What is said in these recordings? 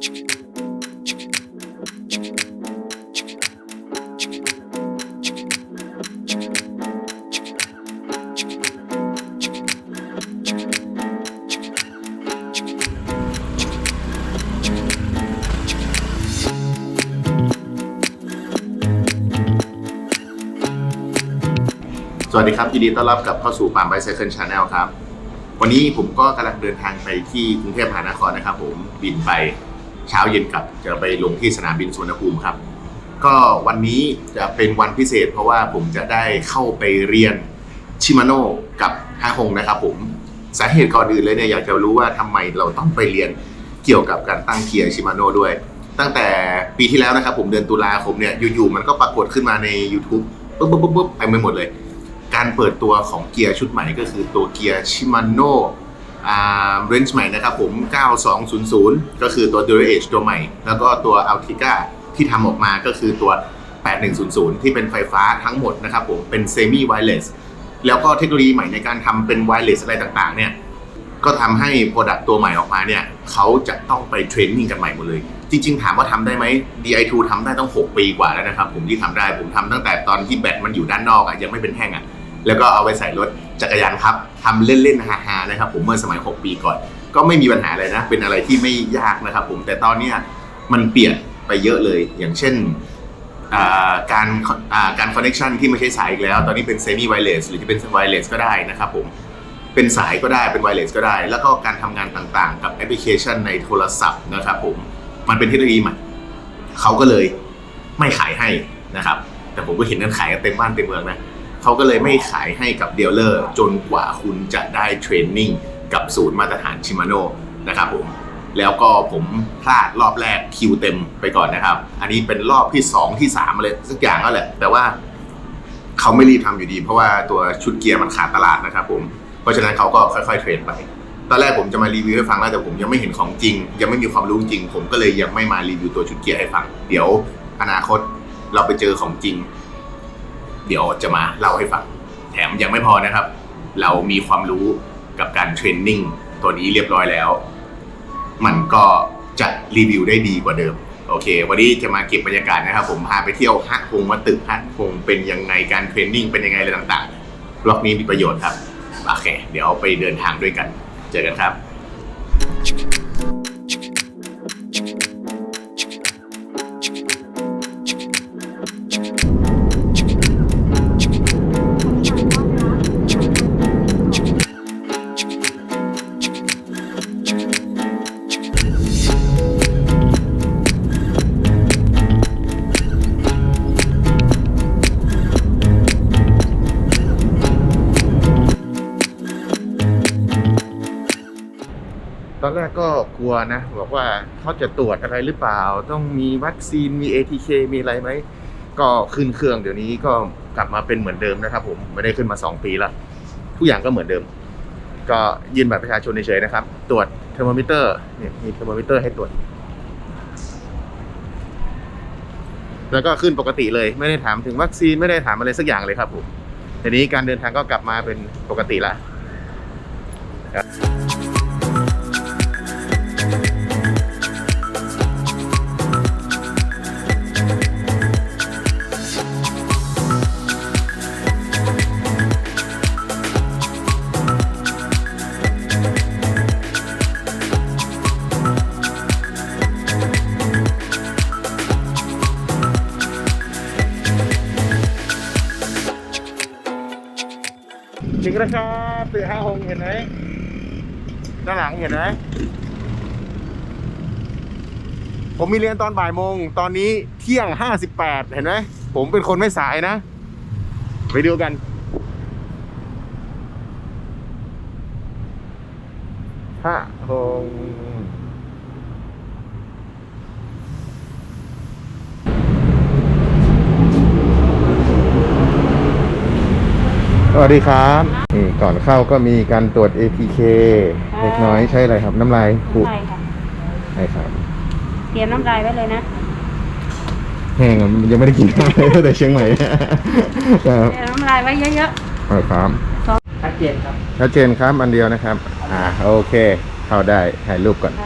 สวัสดีครับยินดีต้อนรับกลับเข้าสู่ปามไบเซ c คิลชาแนลครับ วันนี้ผมก็กำลังเดินทางไปที่กรุงเทพมหานครนะครับผมบินไป เช้าเย็นกลับจะไปลงที่สนามบินสุวรรณภูมิครับ ก็วันนี้จะเป็นวันพิเศษ เพราะว่าผมจะได้เข้าไปเรียนชิมาโน่กับฮาฮงนะครับผมสาเหตุก่อนอื่นเลยเนี่ยอยากจะรู้ว่าทำไมเราต้องไปเรียนเกี่ยวกับการตั้งเกียร์ชิมาโน่ด้วย ตั้งแต่ปีที่แล้วนะครับผมเดือนตุลาคมเนี่ยอยู่ๆมันก็ปรากฏขึ้นมาใน YouTube ปุ๊บปุ๊บปุ๊บปุ๊บไปหมดเลย การเปิดตัวของเกียร์ชุดใหม่ก็คือตัวเกียร์ชิมาโน่ เรนจ์ใหม่นะครับผม 9200 ก็คือตัว Durage ตัวใหม่ แล้วก็ตัว Altica ที่ทำออกมาก็คือตัว 8100 ที่เป็นไฟฟ้าทั้งหมดนะครับผม เป็น Semi Wireless แล้วก็เทคโนโลยีใหม่ในการทำเป็น Wireless อะไรต่างๆ เนี่ย ก็ทำให้โปรดักต์ตัวใหม่ออกมาเนี่ย เขาจะต้องไปเทรนนิ่งกันใหม่หมดเลย จริงๆ ถามว่าทำได้ไหม DI2 ทำได้ต้อง 6 ปีกว่าแล้วนะครับผมที่ทำได้ ผมทำตั้งแต่ตอนที่แบตมันอยู่ด้านนอกอะยังไม่เป็นแท่งอะ แล้วก็เอาไปใส่รถจักรยานครับทำเล่นๆฮาๆนะครับผมเมื่อสมัย 6 ปีก่อน ก็ไม่มีปัญหาเลยนะ เป็นอะไรที่ไม่ยากนะครับผมแต่ตอนเนี้มันเปลี่ยนไปเยอะเลย อย่างเช่นการการคอนเน c t ชันที่ไม่ใช่สายอีกแล้ว ตอนนี้เป็นเซมิไวเลสหรือจะเป็นไวเลสก็ได้นะครับผมเป็นสายก็ได้เป็นไวเลสก็ได้ แล้วก็การทำงานต่างๆ กับแอปพลิเคชันในโทรศัพท์นะครับผมมันเป็นเทคโนโลยีใหม่เขาก็เลยไม่ขายให้นะครับ แต่ผมก็เห็นนั่นขายกันเต็มบ้านเต็มเมืองนะ เขาก็เลยไม่ขายให้กับเดลเลอร์จนกว่าคุณจะได้เทรนนิ่งกับศูนย์มาตรฐานชิมาโน่นะครับผมแล้วก็ผมพลาดรอบแรกคิวเต็มไปก่อนนะครับ อันนี้เป็นรอบที่ 2 ที่3อะไรสักอย่างก็แหละ แต่ว่าเขาไม่รีบทำอยู่ดี เพราะว่าตัวชุดเกียร์มันขาดตลาดนะครับผม เพราะฉะนั้นเขาก็ค่อยๆเทรนไป ตอนแรกผมจะมารีวิวให้ฟังแล้วแต่ผมยังไม่เห็นของจริง ยังไม่มีความรู้จริง ผมก็เลยยังไม่มารีวิวตัวชุดเกียร์ให้ฟัง เดี๋ยวอนาคตเราไปเจอของจริง เดี๋ยวจะมาเล่าให้ฟัง แถมยังไม่พอนะครับ เรามีความรู้กับการเทรนนิ่งตัวนี้เรียบร้อยแล้ว มันก็จะรีวิวได้ดีกว่าเดิม โอเค วันนี้จะมาเก็บบรรยากาศนะครับ ผมพาไปเที่ยวฮักฮงว่าตึกฮักฮงเป็นยังไงการเทรนนิ่งเป็นยังไงอะไรต่างๆบล็อกนี้มีประโยชน์ครับโอเค เดี๋ยวไปเดินทางด้วยกัน เจอกันครับ กลัวนะ บอกว่าเขาจะตรวจอะไรหรือเปล่า ต้องมีวัคซีนมี ATK มีอะไรไหม ก็ขึ้นเครื่องเดี๋ยวนี้ก็กลับมาเป็นเหมือนเดิมนะครับผมไม่ได้ขึ้นมา 2 ปีล้วทุกอย่างก็เหมือนเดิม ก็ยืนบัตรประชาชนเฉยๆนะครับ ตรวจเทอร์โมมิเตอร์เนี่ยมีเทอร์โมมิเตอร์ให้ตรวจ แล้วก็ขึ้นปกติเลยไม่ได้ถามถึงวัคซีนไม่ได้ถามอะไรสักอย่างเลยครับผมทีนี้การเดินทางก็กลับมาเป็นปกติแล้วถึ นะครับตึกห้าหงเห็นไหมด้านหลังเห็นไหมผมมีเรียนตอนบ่ายโมง ตอนนี้เที่ยงห้าสิบแปดเห็นไหมผมเป็นคนไม่สายนะ ไปดูกัน ห้าหง สวัสดีครับนี่ก่อนเข้าก็มีการตรวจ ATK เล็กน้อยใช่อะไรครับ น้ำลายขุดใช่ค่ะใช่ครับเตรียมน้ำลายไว้เลยนะแห้งยังไม่ได้กินข้าวเลยตั้งแต่เชียงใหม่ครับเตรียมน้ำลายไว้เยอะเอาครับชัดเจนครับ ชัดเจนครับอันเดียวนะครับ อ่าโอเค เข้าได้ถ่ายรูปก่อน ๆ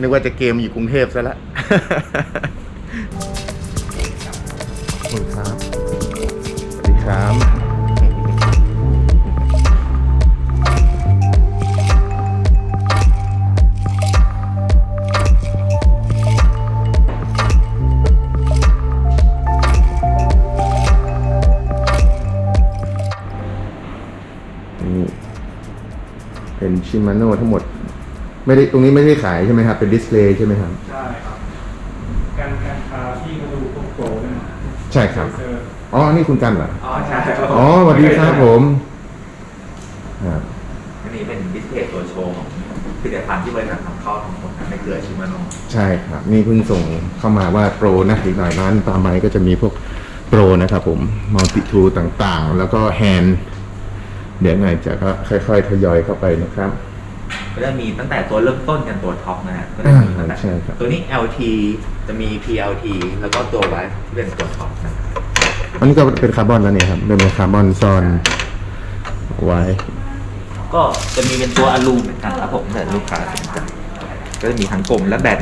นึกว่าจะเกมอยู่กรุงเทพซะละ ขอบคุณครับสวัสดีครับนี่เป็นชิมาโน่ทั้งหมด ไม่ได้ตรงนี้ไม่ได้ขายใช่ไหมครับ เป็นดิสเพลย์ใช่ไหมครับ ใช่ครับ การการค้าที่เขาดูพวกโปรเนี่ยใช่ครับ เซอร์อ๋อ นี่คุณกันเหรอ อ๋อใช่ครับอ๋อสวัสดีครับผมครับอันนี้เป็นดิสเพลย์ตัวโชว์ของผลิตภัณฑ์ที่บริษัทนำเข้าทั้งหมดในเครือชิมาโนใช่ครับ นี่เพิ่งส่งเข้ามาว่าโปรนะอีกหน่อยร้านตามไม้ก็จะมีพวกโปรนะครับผมมัลติทูต่างๆ แล้วก็แฮนด์เดี๋ยวหน่อยจะก็ค่อยๆ ทยอยเข้าไปนะครับ ก็จะมีตั้งแต่ตัวเริ่มต้นกันตัวท็อปนะฮะก็จะมีตั้งแต่ใช่ครับ ตัวนี้ LT จะมี PLT แล้วก็ตัวไว้ที่เป็นตัวท็อปนะอันนี้ก็เป็นคาร์บอนแล้วเนี่ยครับเป็นคาร์บอนซ่อนไว้ก็จะมีเป็นตัวอลูเหมือนกันครับผมแต่ลูกค้าสนใจก็จะมีทั้งกลมและแบน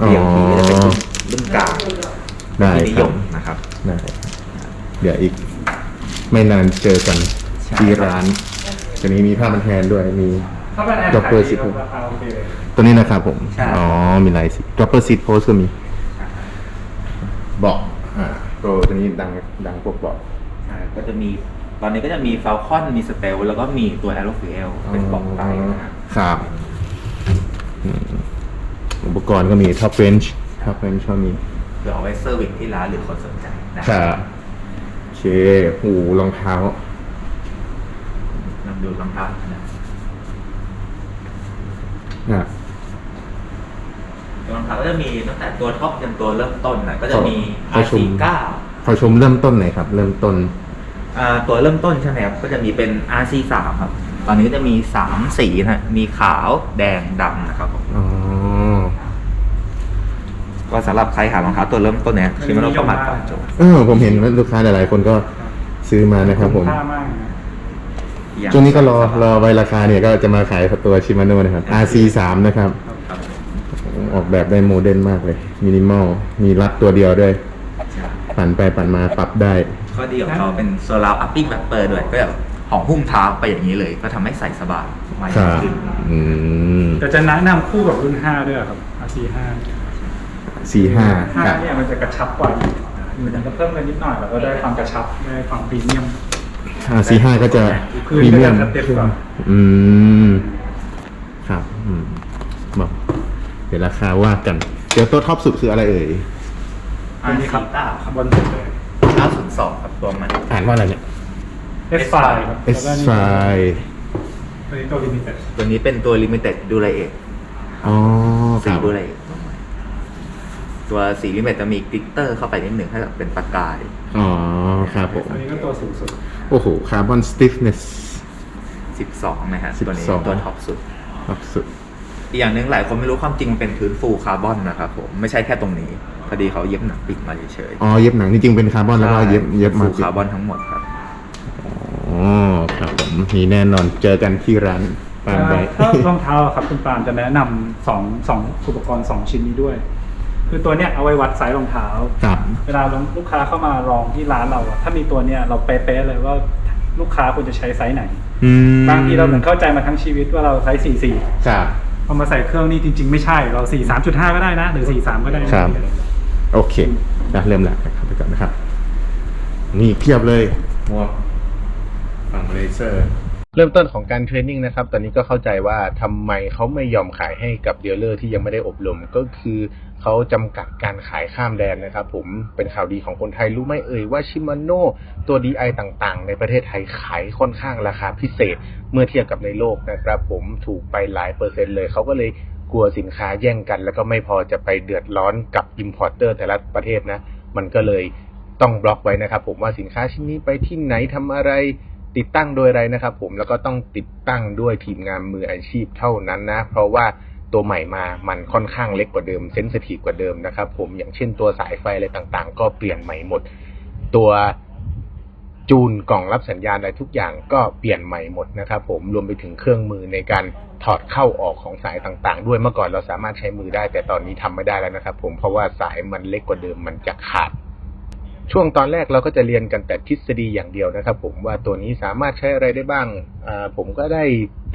อ๋อ PLT ก็จะเป็นรุ่นรุ่นกลางได้ที่นิคยรับมนะครับ ได้ครับเดี๋ยวอีกไม่นานเจอกันใช่ ที่ร้านตัวนี้มีผ้าพันแทนด้วยมี ถ้าเป็นแอร์ Dropper ขายดีสิบครับราคาโอเคเลยตัวนี้นะครับผม ใช่ อ๋อ มีหลายสี dropper seat post ก็มีเบอกอ่าโปรตัวนี้ดังดังพวกเบอกใช่ก็จะมีตอนนี้ก็จะมี Falcon มี s t e l แล้วก็มีตัว a e r o f i l เป็นเบอกไตนะฮะครับอืมอุปกรณ์ก็มี top range top range ก็มีเพื่อเอาไว้เซอร์วิสที่ร้านหรือคนสนใจนะครับโอเคหูรองเท้า นำดูรองเท้านะ อะ รองเท้าก็จะมีตั้งแต่ตัวท็อปจนตัวเริ่มต้นนะก็จะมีขอชม R49 ขอชมเริ่มต้นหน่อยครับ เริ่มต้น อ่าตัวเริ่มต้นใช่ไหมครับก็จะมีเป็น RC3 ครับ ตอนนี้ก็จะมี 3 สีนะฮะมีขาวแดงดำนะครับผมอ๋อ ก็สำหรับใครหารองเท้าตัวเริ่มต้นเนี่ยคิดว่าเราประมาณตอบโจทย์ เออ ผมเห็นว่าลูกค้าหลายๆคนก็ซื้อมานะครับผมค่ามากนะอ ย่างช่วงนี้ก็รอรอใบราคาเนี่ยก็จะมาขายตัวชิมาโน่นะครับ RC3 นะครับ ครับออกแบบได้โมเดิร์นมากเลย มินิมอล มีรัดตัวเดียวด้วยปั่นไปปั่นมาปรับได้ ข้อดีของเขาเป็นโซลาร์อัพปิ้งแบบเปิดด้วยก็แบบห่อหุ้มเท้าไปอย่างนี้เลย ก็ทำให้ใส่สบายมากครับ ขึ้นอืมแต่จะแนะนำคู่กับรุ่น 5 ด้วยครับ RC5 สี่ห้าครับ5เนี่ยมันจะกระชับกว่าอีกมันจะเพิ่มเงินนิดหน่อยแล้วก็ได้ความกระชับได้ความพรีเมียม สี่ห้าก็จะพื้นพรีเมียมก็จะสเต็ปกว่า อืม ครับ อืมบอกเดี๋ยวราคาว่ากัน เดี๋ยวตัวท็อปสุดคืออะไรเอ่ย อันนี้ครับ R49 ครับบนสุดเลย902ครับตัวมัน อ่านว่าอะไรเนี่ย S5 ครับ S แล้วก็ไฟนี่ตัวนี้ตัวลิมิเต็ดตัวนี้เป็นตัว Limited d u r a อ๋อคสีรับดู r a ตัวสีลิมิเต็ดจะมีกลิตเตอร์เข้าไปนิดหนึ่งให้แบบเป็นประกาย อ๋อครับผม ตัวนี้ก็ตัวสูงสุด โอ้โหคาร์บอนสติฟเนส 12 นะฮะ ตัวนี้ 12 ตัวท็อปสุดท็อปสุด อีกอย่างหนึ่งหลายคนไม่รู้ความจริงมันเป็นพื้นฟูคาร์บอนนะครับผม ไม่ใช่แค่ตรงนี้ พอดีเขาเย็บหนังปิดมาเฉยๆอ๋อ เย็บหนังจริงๆเป็นคาร์บอนแล้วก็เย็บเย็บมาฟูคาร์บอนทั้งหมดครับ อ๋อครับผมมีแน่นอนเจอกันที่ร้านปานใบถ้ารองเท้าครับคุณปาล์มจะแนะนำสองสองอุปกรณ์สองชิ้นนี้ด้วย คือตัวเนี้ยเอาไว้วัดไซส์รองเท้า ครับเวลาลูกค้าเข้ามาลองที่ร้านเราอะถ้ามีตัวเนี้ยเราเป๊ะๆเลยว่าลูกค้าควรจะใช้ไซส์ไหน อืมบางทีเราเหมือนเข้าใจมาทั้งชีวิตว่าเราไซส์สี่สี่ครับ พอมาใส่เครื่องนี่จริง ๆ ไม่ใช่เราสี่สามจุดห้าก็ได้นะ หรือสี่สามก็ได้นะครับ โอเคนะเริ่มแล้วครับไปก่อนนะครับ นี่เพียบเลยหมวกฝั่งเลเซอร์ เริ่มต้นของการเทรนนิ่งนะครับ ตอนนี้ก็เข้าใจว่าทำไมเขาไม่ยอมขายให้กับดีลเลอร์ที่ยังไม่ได้อบรม ก็คือเขาจำกัดการขายข้ามแดนนะครับผม เป็นข่าวดีของคนไทยรู้ไหมเอ่ยว่าชิมาโน่ตัว DI ต่างๆ ในประเทศไทยขายค่อนข้างราคาพิเศษ เมื่อเทียบกับในโลกนะครับ ผมถูกไปหลายเปอร์เซ็นต์เลย เขาก็เลยกลัวสินค้าแย่งกัน แล้วก็ไม่พอจะไปเดือดร้อนกับ Importer แต่ละประเทศนะ มันก็เลยต้องบล็อกไว้นะครับ ผมว่าสินค้าชิ้นนี้ไปที่ไหนทำอะไร ติดตั้งโดยอะไรนะครับ ผมแล้วก็ต้องติดตั้งด้วยทีมงานมืออาชีพเท่านั้นนะ เพราะว่าตัวใหม่มามันค่อนข้างเล็กกว่าเดิมเซนซิทีฟกว่าเดิมนะครับผมอย่างเช่นตัวสายไฟอะไรต่างๆ ก็เปลี่ยนใหม่หมด ตัวจูนกล่องรับสัญญาณอะไรทุกอย่างก็เปลี่ยนใหม่หมดนะครับผมรวมไปถึงเครื่องมือในการถอดเข้าออกของสายต่างๆ ด้วยเมื่อก่อนเราสามารถใช้มือได้ แต่ตอนนี้ทำไม่ได้แล้วนะครับผมเพราะว่าสายมันเล็กกว่าเดิมมันจะขาด ช่วงตอนแรกเราก็จะเรียนกันแต่ทฤษฎีอย่างเดียวนะครับ ผมว่าตัวนี้สามารถใช้อะไรได้บ้างผมก็ได้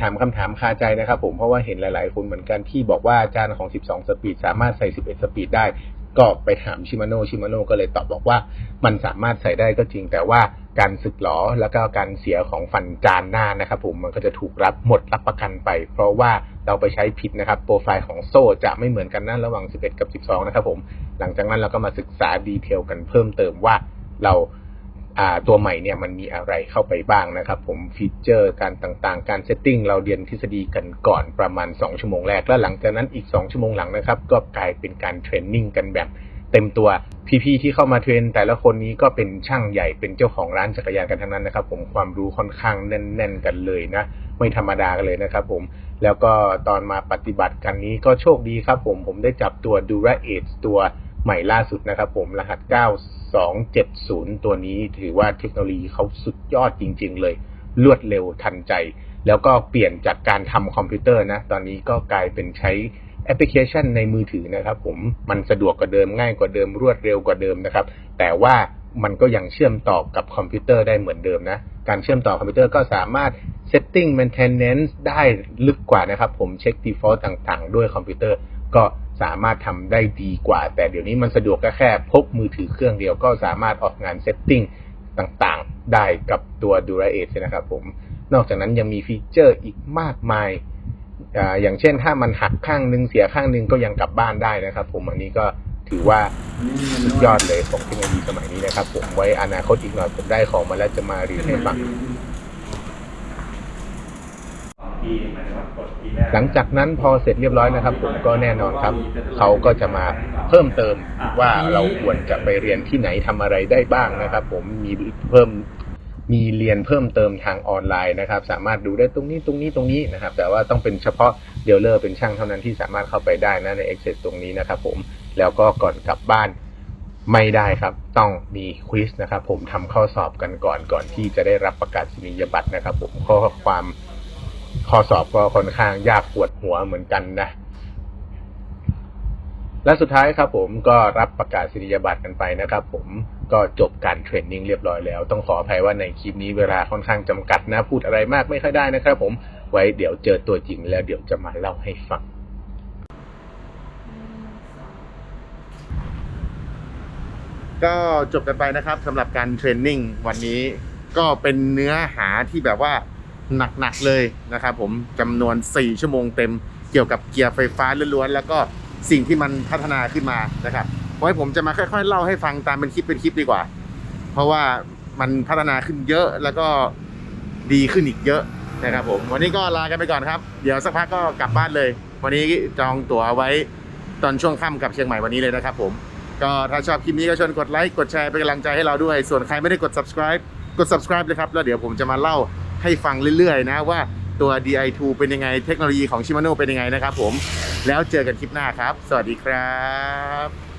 ถามคำถามคาใจนะครับ ผมเพราะว่าเห็นหลาย ๆ คนเหมือนกันที่บอกว่าจานของ 12 สปีดสามารถใส่ 11 สปีดได้ ก็ไปถามชิมาโน่ชิมาโน่ก็เลยตอบบอกว่า มันสามารถใส่ได้ก็จริง แต่ว่าการสึกหลอแล้วก็การเสียของฟันจานหน้านะครับ ผมมันก็จะถูกรับหมดรับประกันไป เพราะว่า เราไปใช้ผิดนะครับ โปรไฟล์ของโซ่จะไม่เหมือนกันนะระหว่าง 11 กับ 12 นะครับผม หลังจากนั้นเราก็มาศึกษาดีเทลกันเพิ่มเติมว่าเราอ่าตัวใหม่เนี่ยมันมีอะไรเข้าไปบ้างนะครับ ผมฟีเจอร์การต่างๆ การเซตติ้งเราเรียนทฤษฎีกันก่อนประมาณ 2 ชั่วโมงแรก แล้วหลังจากนั้นอีก 2 ชั่วโมงหลังนะครับ ก็กลายเป็นการเทรนนิ่งกันแบบ เต็มตัวพี่ๆที่เข้ามาเทรนแต่ละคนนี้ก็เป็นช่างใหญ่เป็นเจ้าของร้านจักรยานกันทั้งนั้นนะครับ ผมความรู้ค่อนข้างแน่น ๆ กันเลยนะไม่ธรรมดากันเลยนะครับ ผมแล้วก็ตอนมาปฏิบัติกันนี้ก็โชคดีครับ ผมผมได้จับตัว Dura Edge ตัวใหม่ล่าสุดนะครับ ผมรหัส 9270 ตัวนี้ถือว่าเทคโนโลยีเขาสุดยอดจริง ๆ เลย รวดเร็วทันใจ แล้วก็เปลี่ยนจากการทำคอมพิวเตอร์นะ ตอนนี้ก็กลายเป็นใช้ แอปพลิเคชันในมือถือนะครับ ผมมันสะดวกกว่าเดิมง่ายกว่าเดิมรวดเร็วกว่าเดิมนะครับ แต่ว่ามันก็ยังเชื่อมต่อกับคอมพิวเตอร์ได้เหมือนเดิมนะ การเชื่อมต่อคอมพิวเตอร์ก็สามารถ setting maintenance ได้ลึกกว่านะครับ ผมเช็ค default ต่างๆ ด้วยคอมพิวเตอร์ก็สามารถทำได้ดีกว่า แต่เดี๋ยวนี้มันสะดวกก็แค่พกมือถือเครื่องเดียวก็สามารถออกงาน setting ต่างๆ ได้กับตัว Dura Edge นะครับผม นอกจากนั้นยังมีฟีเจอร์อีกมากมาย อย่างเช่น ถ้ามันหักข้างหนึงเสียข้างหนึงก็ยังกลับบ้านได้นะครับ ผมอันนี้ก็ถือว่าสุดยอดเลยของเทคโนโลยีสมัยนี้นะครับ ผมไว้อนาคตอีกหน่อยผมได้ของมาแล้วจะมารีวิวให้ฟังหลังจากนั้นพอเสร็จเรียบร้อยนะครับ ผมก็แน่นอนครับเขาก็จะมาเพิ่มเติมว่าเราควรจะไปเรียนที่ไหนทำอะไรได้บ้างนะครับ ผมมีเพิ่ม มีเรียนเพิ่มเติมทางออนไลน์นะครับ สามารถดูได้ตรงนี้ตรงนี้ตรงนี้นะครับ แต่ว่าต้องเป็นเฉพาะเดลเลอร์เป็นช่างเท่านั้นที่สามารถเข้าไปได้นะใน Access ตรงนี้นะครับ ผมแล้วก็ก่อนกลับบ้านไม่ได้ครับ ต้องมีควิสนะครับผมทำข้อสอบกันก่อนก่อนที่จะได้รับประกาศนียบัตรนะครับ ผมข้อความข้อสอบก็ค่อนข้างยากปวดหัวเหมือนกันนะ และสุดท้ายครับผมก็รับประกาศนียบัตรกันไปนะครับผมก็จบการเทรนนิ่งเรียบร้อยแล้ว ต้องขออภัยว่าในคลิปนี้เวลาค่อนข้างจำกัดนะ พูดอะไรมากไม่ค่อยได้นะครับผมไว้เดี๋ยวเจอตัวจริงแล้วเดี๋ยวจะมาเล่าให้ฟังก็จบกันไปนะครับสำหรับการเทรนนิ่งวันนี้ก็เป็นเนื้อหาที่แบบว่าหนักๆเลยนะครับผมจำนวน 4 ชั่วโมงเต็มเกี่ยวกับเกียร์ไฟฟ้าล้วนๆแล้วก็ สิ่งที่มันพัฒนาขึ้นมานะครับไว้ผมจะมาค่อย ๆ เล่าให้ฟังตามเป็นคลิปเป็นคลิปดีกว่า เพราะว่ามันพัฒนาขึ้นเยอะแล้วก็ดีขึ้นอีกเยอะนะครับผมวันนี้ก็ลากันไปก่อนครับ เดี๋ยวสักพักก็กลับบ้านเลย วันนี้จองตั๋วไว้ตอนช่วงค่ำกับเชียงใหม่วันนี้เลยนะครับผมก็ถ้าชอบคลิปนี้ก็ชวนกดไลค์ กดแชร์เป็นกำลังใจให้เราด้วย ส่วนใครไม่ได้กด subscribe กด subscribe เลยครับ แล้วเดี๋ยวผมจะมาเล่าให้ฟังเรื่อยๆนะว่า ตัว DI2 เป็นยังไงเทคโนโลยีของชิมาโน่เป็นยังไงนะครับผมแล้วเจอกันคลิปหน้าครับ สวัสดีครับ